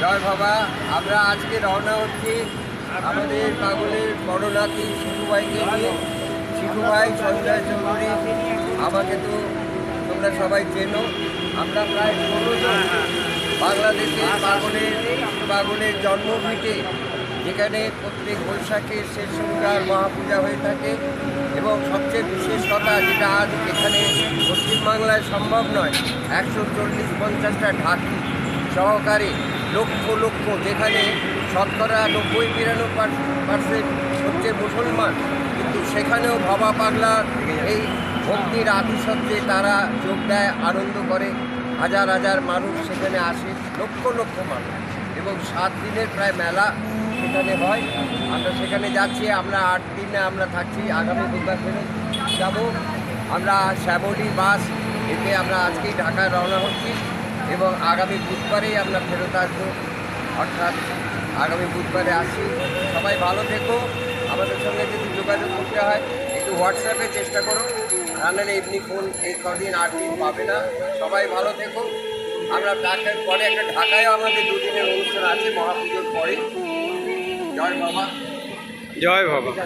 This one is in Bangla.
জয় বাবা, আমরা আজকে রওনা হচ্ছি আমাদের পাগলের বড় বড়নাথী শিশুভাইকে নিয়ে। শিশুভাই সঞ্জয় চৌধুরী, আমাকে তো তোমরা সবাই চেনো। আমরা প্রায় ষোলো জন বাংলাদেশে পাগলের পাগলের জন্মভিটে যেখানে প্রত্যেক বৈশাখের শেষ শনিবার মহাপূজা হয়ে থাকে। এবং সবচেয়ে বিশেষ কথা, যেটা আজ এখানে পশ্চিমবাংলায় সম্ভব নয়, একশো চল্লিশ পঞ্চাশটা ঢাকি সহকারে লক্ষ লক্ষ, যেখানে শতকরা নব্বই, বিরানব্বই পার্সেন্ট হচ্ছে মুসলমান। কিন্তু সেখানেও ভবা পাগলা, এই ভক্তির আতিশয্যে তারা যোগ দেয়, আনন্দ করে। হাজার হাজার মানুষ সেখানে আসে, লক্ষ লক্ষ মানুষ। এবং সাত দিনের প্রায় মেলা সেখানে হয়। আমরা সেখানে যাচ্ছি, আমরা আট দিনে আমরা থাকছি, আগামী বুধবার ফেরত যাব। আমরা শ্যামলী বাস, এতে আমরা আজকেই ঢাকায় রওনা হচ্ছি। এবং আগামী বুধবারেই আমরা ফেরত আসব। অর্থাৎ আগামী বুধবারে আসি। সবাই ভালো থেকো। আমাদের সঙ্গে যদি যোগাযোগ করতে হয়, একটু হোয়াটসঅ্যাপে চেষ্টা করো। নাহলে এমনি ফোন এই কদিন আর দিন পাবে না। সবাই ভালো থেকো। আমরা ঢাকার পরে একটা ঢাকায়ও আমাদের দুদিনের অনুষ্ঠান আছে, মহাপুজোর পরে। জয় বাবা। জয় বাবা।